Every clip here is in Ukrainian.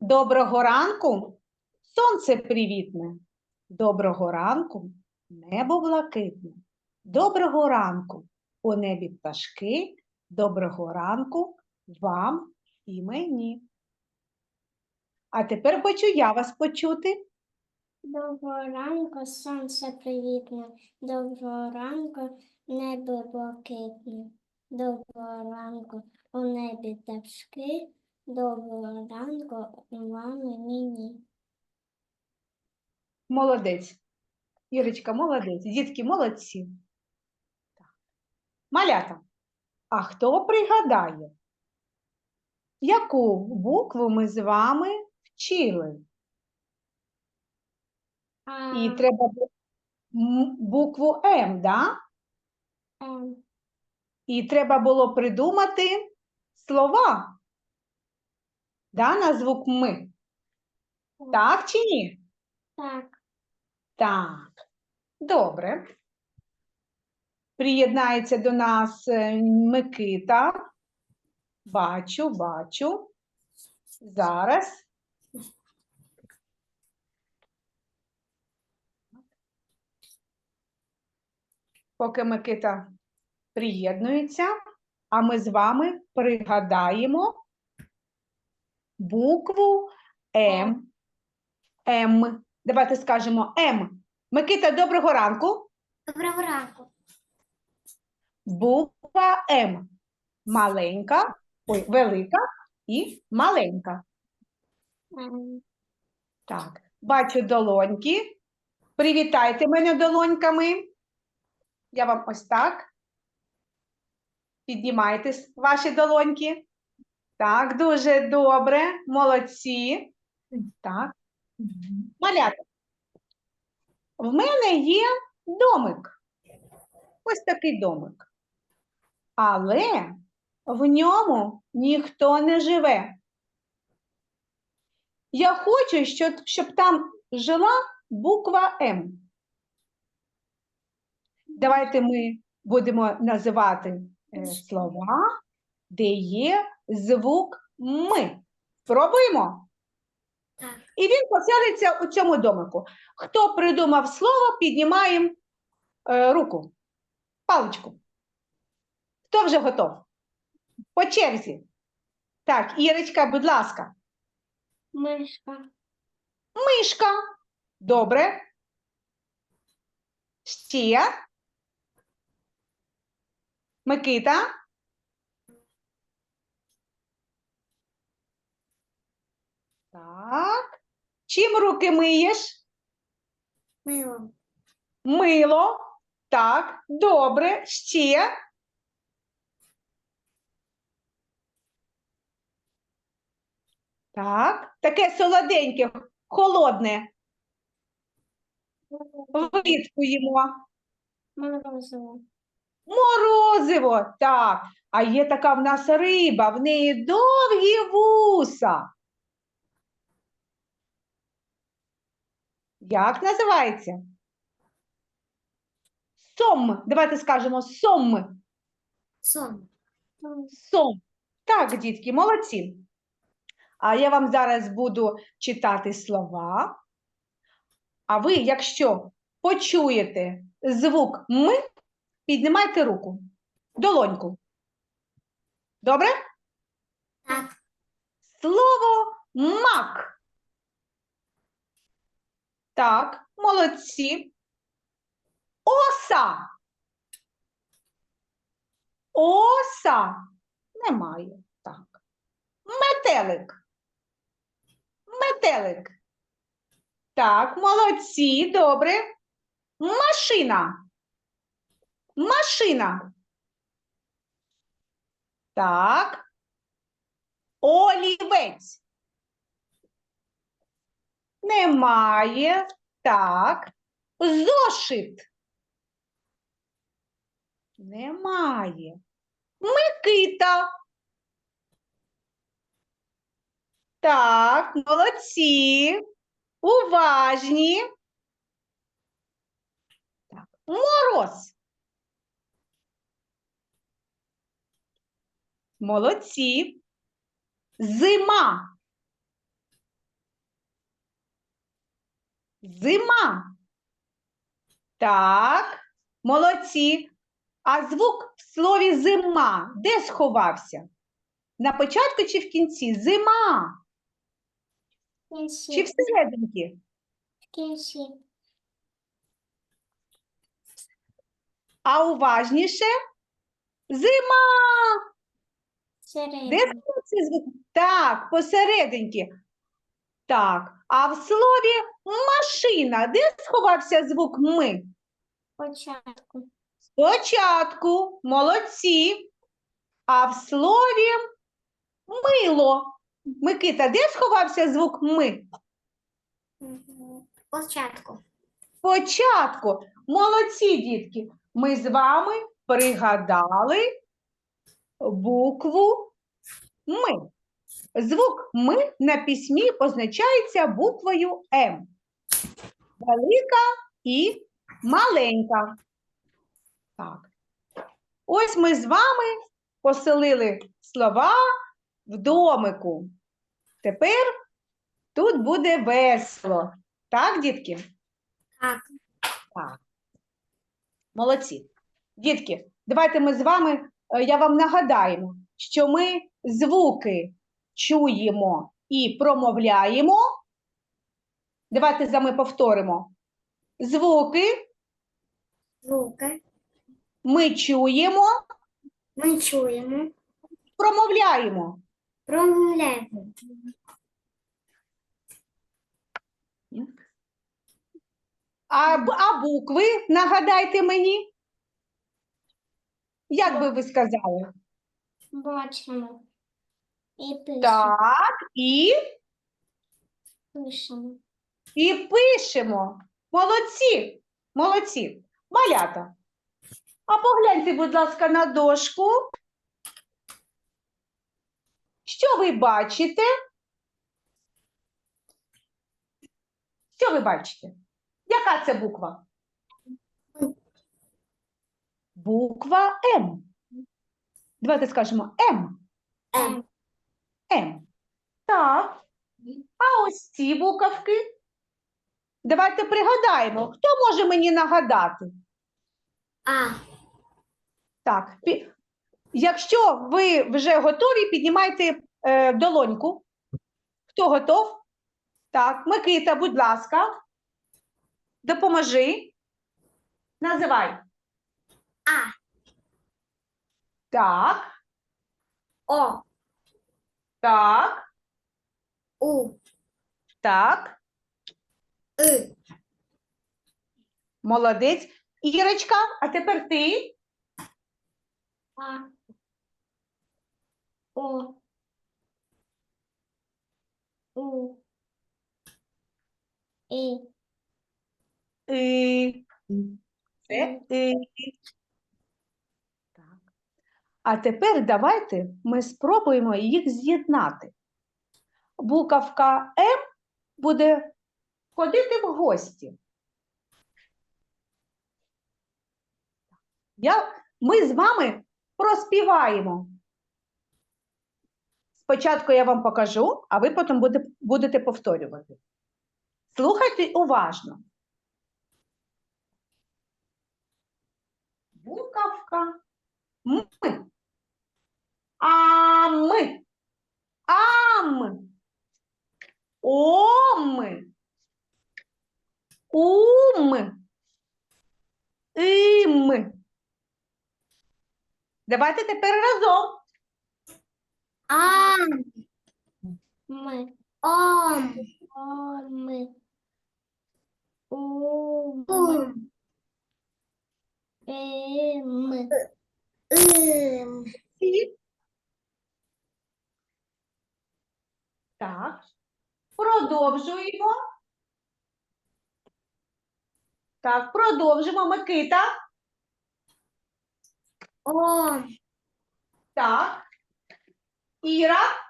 Доброго ранку, сонце привітне. Доброго ранку, небо блакитне. Доброго ранку, у небі пташки. Доброго ранку вам і мені. А тепер хочу я вас почути. Доброго ранку, сонце привітне. Доброго ранку, небо блакитне. Доброго ранку, у небі пташки. Доброго ранку, вам і мені. Молодець. Ірочка, молодець. Дітки, молодці. Малята, а хто пригадає, яку букву ми з вами вчили? А, І треба бу- м, букву М, да? ем, І треба було придумати слова. Да, на звук ми. Так чи ні? так, Так. Добре. Приєднається до нас е, Микита. Бачу, бачу. Зараз. Поки Микита приєднується, а ми з вами пригадаємо букву М. М. Давайте скажемо М. Микита, доброго ранку. Доброго ранку. Буква М. Маленька, ой, велика і маленька. Так, бачу долоньки. Привітайте мене долоньками. Я вам ось так. Піднімайте ваші долоньки. Так, дуже добре. Молодці. Так. Малята. В мене є домик. Ось такий домик. Але в ньому ніхто не живе. Я хочу, щоб, там жила буква М. Давайте ми будемо називати слова, де є звук М. Спробуємо? Так. І він поселиться у цьому домику. Хто придумав слово, піднімаємо е, руку, паличку. Хто вже готов? По черзі. Так, Ірочка, будь ласка. Мишка. Мишка. Добре. Ще. Микита. Так. Чим руки миєш? Мило. Мило. Так, добре. Ще. Так, таке солоденьке, холодне. Влітку їмо. Морозиво. Морозиво, так. А є така в нас риба, в неї довгі вуса. Як називається? Сом. Давайте скажемо сом. Сон. Сом. Так, дітки, молодці. А я вам зараз буду читати слова. А ви, якщо почуєте звук М, піднімайте руку, долоньку. Добре? Так. Слово мак. Так, молодці. Оса. Оса. Немає. Так. Метелик. Метелик. Так, молодці, добре. Машина. Машина. Так. Олівець. Немає. Так. Зошит. Немає. Микита. Так, молодці. Уважні. Так. Мороз. Молодці. Зима. Зима. Так, молодці. А звук в слові зима де сховався? На початку чи в кінці? Зима. Чи всерединки? Кінці. А уважніше? Зима. Де сховався звук? Так, посерединки. Так. А в слові машина, де сховався звук ми? Початку. Спочатку, молодці. А в слові мило. Микита, де сховався звук ми? Початку. Спочатку. Молодці, дітки. Ми з вами пригадали букву ми. Звук ми на письмі позначається буквою М. Велика і маленька. Так. Ось ми з вами поселили слова в домику. Тепер тут буде весело. Так, дітки? Так. Так. Молодці. Дітки, давайте ми з вами, я вам нагадаємо, що ми звуки чуємо і промовляємо. Давайте за ми повторимо. Звуки Звуки. ми чуємо, Ми чуємо. промовляємо. Промовляємо. А, а букви, нагадайте мені. Як би ви сказали? Бачимо. І пишемо. Так, і, Пишемо. і пишемо. Молодці, молодці. Малята. А погляньте, будь ласка, на дошку. Що ви бачите? Що ви бачите? Яка це буква? Буква М. Давайте скажемо М. М. М. Так. А ось ці буковки. Давайте пригадаємо, хто може мені нагадати? А. Так, якщо ви вже готові, піднімайте е, долоньку. Хто готов? Так, Микита, будь ласка, допоможи. Називай. А. Так, О. так, У. так. И. Молодець. Ірочка, а тепер ти. А. О. У. І. І. Це і. А тепер давайте ми спробуємо їх з'єднати. Буковка М буде ходити в гості. Я, ми з вами проспіваємо. Спочатку я вам покажу, а ви потім буде, будете повторювати. Слухайте уважно. Буковка М. Ам. Ам. Ом. Ум. Ім. Давайте тепер разом. Ам. Ми. Ом. Оми. Ум. Им. Им. І. Так. Продовжуємо. Так, продовжимо. Микита. Ом. Так. Іра.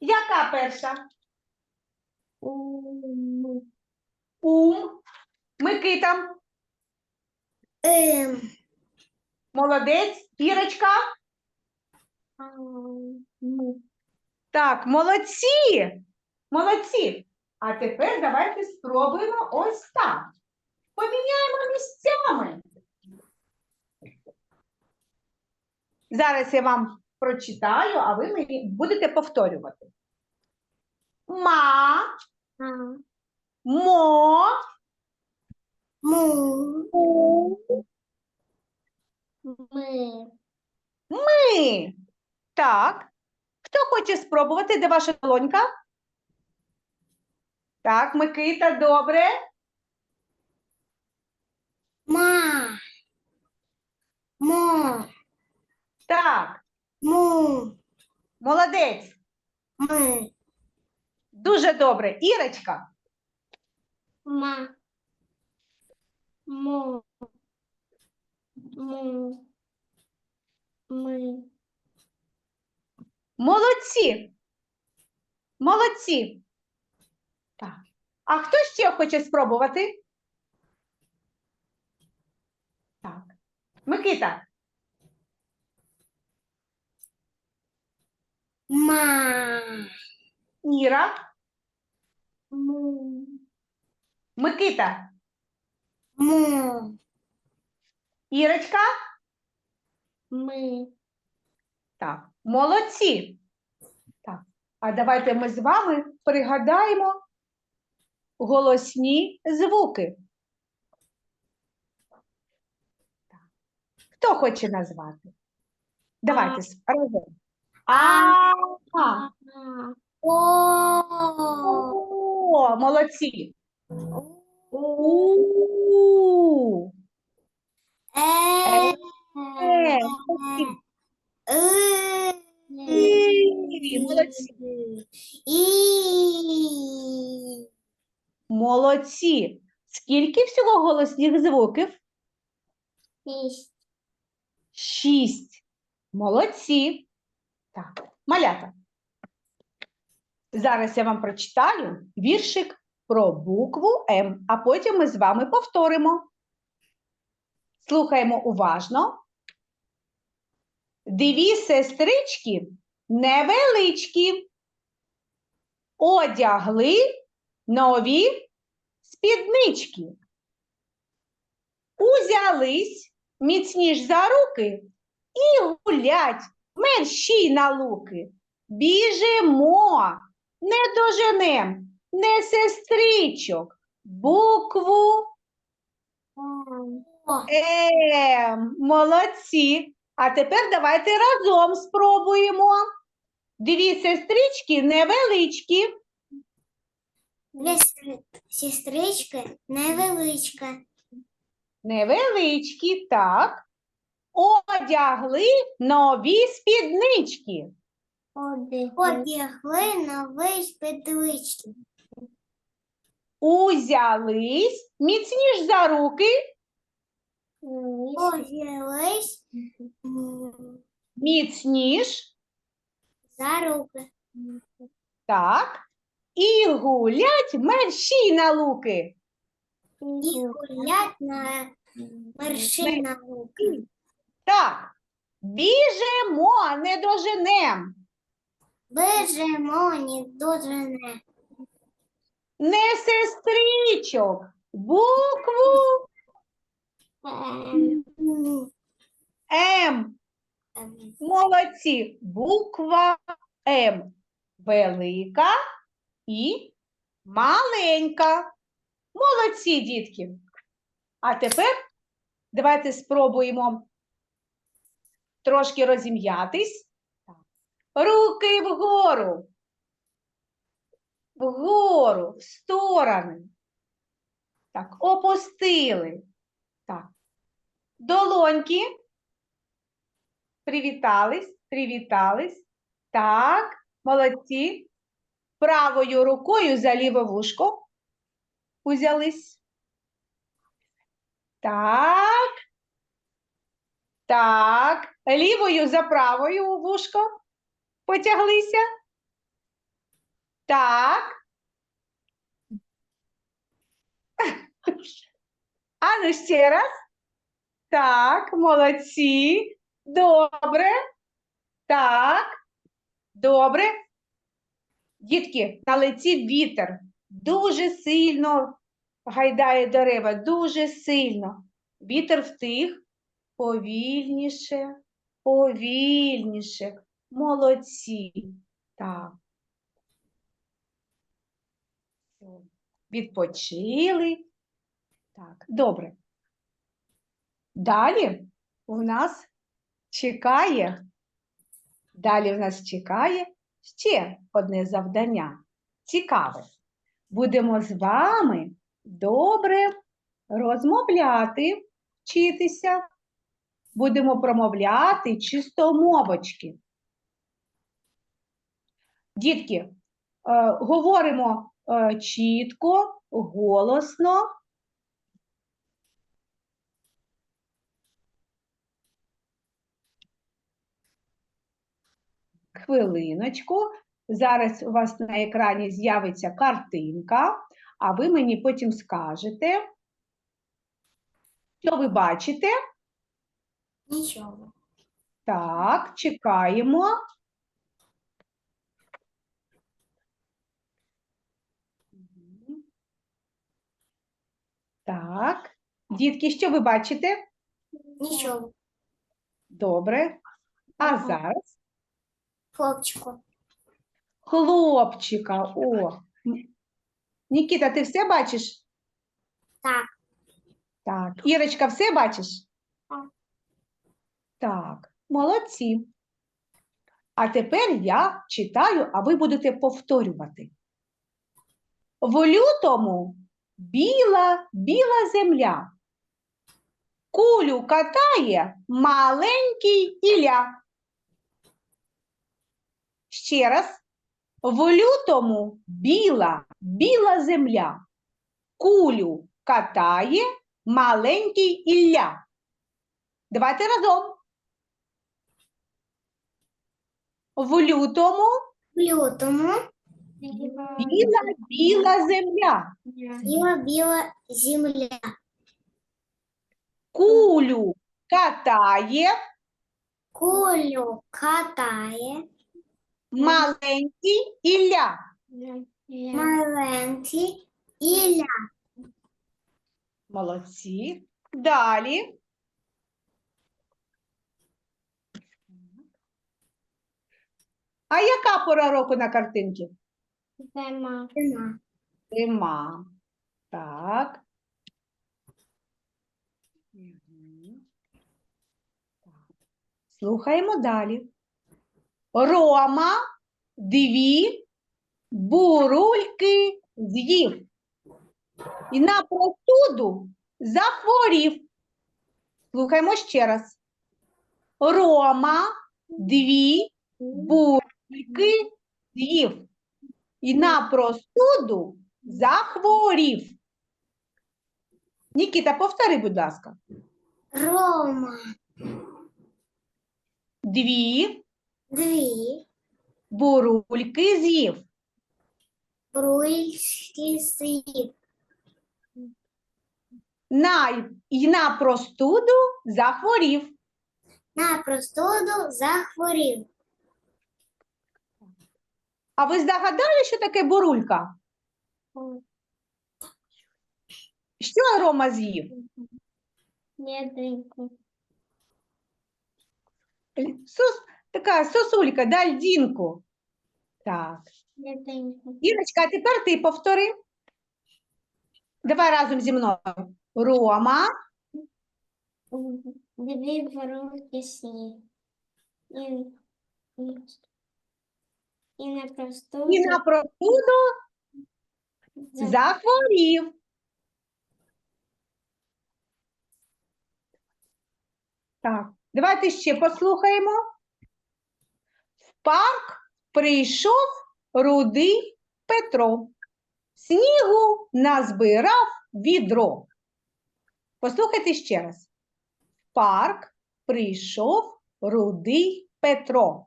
Яка перша? Ум. Ум. Микита. М. Молодець. Ірочка. Так, молодці. Молодці. А тепер давайте спробуємо ось так. Поміняємо місцями. Зараз я вам прочитаю, а ви мені будете повторювати. Ма, мо, Му. Ми. ми. Так. Хто хоче спробувати? Де ваша долонька? Так, Микита, добре. Ма. Мо. Так, Му. молодець. Ми. Дуже добре. Ірочка. Ма. Му. Му. Ми. Молодці. Молодці. Так. А хто ще хоче спробувати? Так. Микита. Ма. Іра. Му. Микита. Му. Ірочка. Ми. Так. Молодці. Так. А давайте ми з вами пригадаємо голосні звуки. Так. Хто хоче назвати? Давайте разом. А, А. О. О, молодці. У, І, молодці. І. Молодці. Скільки всього голосних звуків? Шість. Шість. Молодці. Так, малята. Зараз я вам прочитаю віршик про букву М, а потім ми з вами повторимо. Слухаємо уважно. Дві сестрички невеличкі. Одягли нові спіднички. Узялись міцніш за руки і гулять мерщій на луки. Біжимо, не доженем, не сестричок, букву М. Молодці. А тепер давайте разом спробуємо. Дві сестрички невеличкі. Дві сестрички невеличка. Невеличкі, так. Одягли нові спіднички. Одягли новий спіднички. Узялись міцніш за руки, Одягли міцніш, за руки. так. І гулять мерщій на луки. І гулять на вершина луки. Так. Біжимо, не доженем. Бежимо, не дожене. Не сестричок. Букву М. Молодці. Буква М. Велика і маленька. Молодці, дітки. А тепер давайте спробуємо трошки розім'ятись. Руки вгору. Вгору, в сторони. Так, опустили. Так. Долоньки. Привітались, привітались. Так, молодці. Правою рукою за ліве вушко. Узялись. Так. Так. Лівою за правою вушко. Потяглися. Так. А ну ще раз. Так, молодці. Добре. Так. Добре. Дітки, налетів вітер. Дуже сильно гайдає дерева, дуже сильно. Вітер втих. Повільніше, повільніше. Молодці. Так. Відпочили. Так, добре. Далі у нас чекає, далі в нас чекає ще одне завдання. Цікаве. Будемо з вами добре розмовляти, вчитися. Будемо промовляти чистомовочки. Дітки, е, говоримо е, чітко, голосно. Хвилиночку. Зараз у вас на екрані з'явиться картинка, а ви мені потім скажете, що ви бачите. Нічого. Так, чекаємо. Так, дітки, що ви бачите? Нічого. Добре. А зараз Хлопчику. хлопчика. О. Нікіта, ти все бачиш? Так. Так. Ірочка, все бачиш? Так. Так, молодці. А тепер я читаю, а ви будете повторювати. В лютому біла, біла земля. Кулю катає маленький Ілля. Ще раз. В лютому біла, біла земля. Кулю катає маленький Ілля. Давайте разом. В лютому В лютому біла, біла земля. біла біла земля. Кулю катає Кулю катає маленький Ілля. маленький Ілля. Молодці. Далі. А яка пора року на картинці? Зима. Зима. Так. Так. Слухаємо далі. Рома дві бурульки з'їв. І на простуду захворів. Слухаємо ще раз. Рома дві бурульки з'їв. І на простуду захворів. Нікіта, повтори, будь ласка. Рома. Дві Дві бурульки з'їв. брульські сів. На, і на простуду захворів. На простуду захворів. А ви здогадали, що таке бурулька? Що Рома з'їв? Ядинку. Сос, така сосулька, да, льдінку. Так. Ірочка, а тепер ти повтори. Давай разом зі мною. Рома Дві воронки сніг. І, і, і на простуду і на простуду захворів. Так, давайте ще послухаємо. Парк прийшов рудий Петро. Снігу назбирав відро. Послухайте ще раз. Парк прийшов рудий Петро.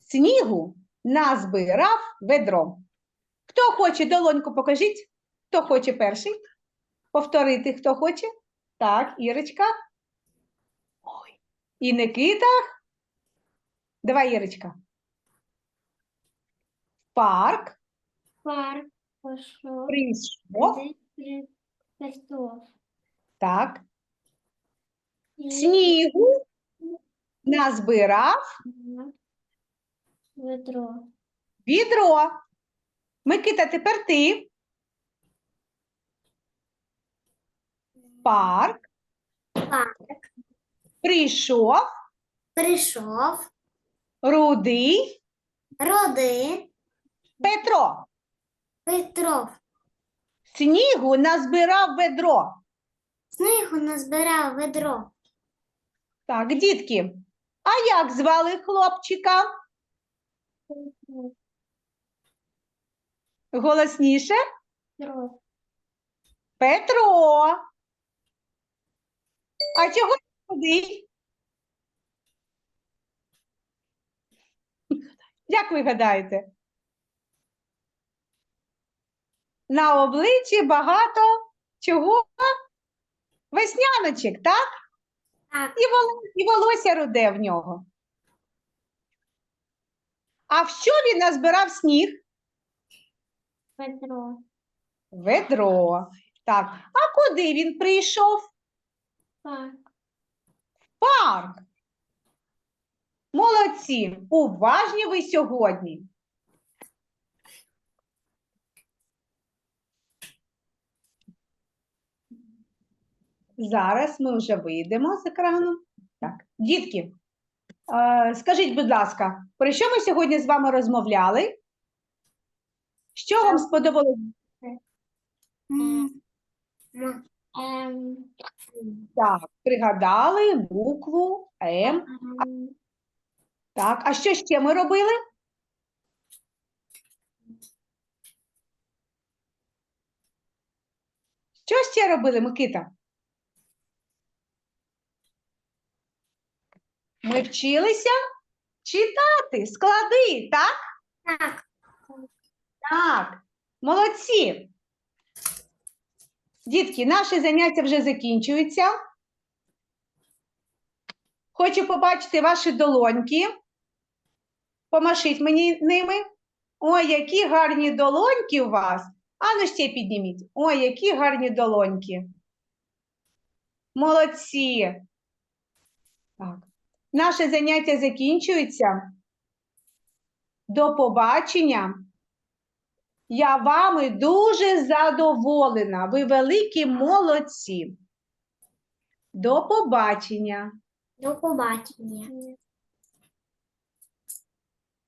Снігу назбирав ведро. Хто хоче, долоньку покажіть. Хто хоче перший? Повторити, хто хоче? Так, Ірочка. І Никита. Давай, Ірочка. Парк Парк пошел. прийшов. Крестов. Так. Снігу назбирав Ведро. відро. Микита, тепер ти. Парк Парк. прийшов Прийшов. рудий Роди. Петро. Петров. Снігу назбирав ведро. Снігу назбирав ведро. Так, дітки, а як звали хлопчика? Голосніше? Петров. Петро. А чого худий? Як ви гадаєте? На обличчі багато чого? Весняночок, так? Так. І, воло... і волосся руде в нього. А в що він назбирав сніг? Ведро. Ведро. Так. А куди він прийшов? Парк. Парк. Молодці. Уважні ви сьогодні. Зараз ми вже вийдемо з екрану. Так, дітки, е, скажіть, будь ласка, про що ми сьогодні з вами розмовляли? Що вам сподобалось? Ем, Так, пригадали букву М. Так, а що ще ми робили? Що ще робили, Микита? Ми вчилися читати склади, так? Так. Так, молодці. Дітки, наші заняття вже закінчуються. Хочу побачити ваші долоньки. Помашіть мені ними. Ой, які гарні долоньки у вас. Ану ще підніміть. Ой, які гарні долоньки. Молодці. Так. Наше заняття закінчується. До побачення. Я вами дуже задоволена. Ви великі молодці. До побачення. До побачення.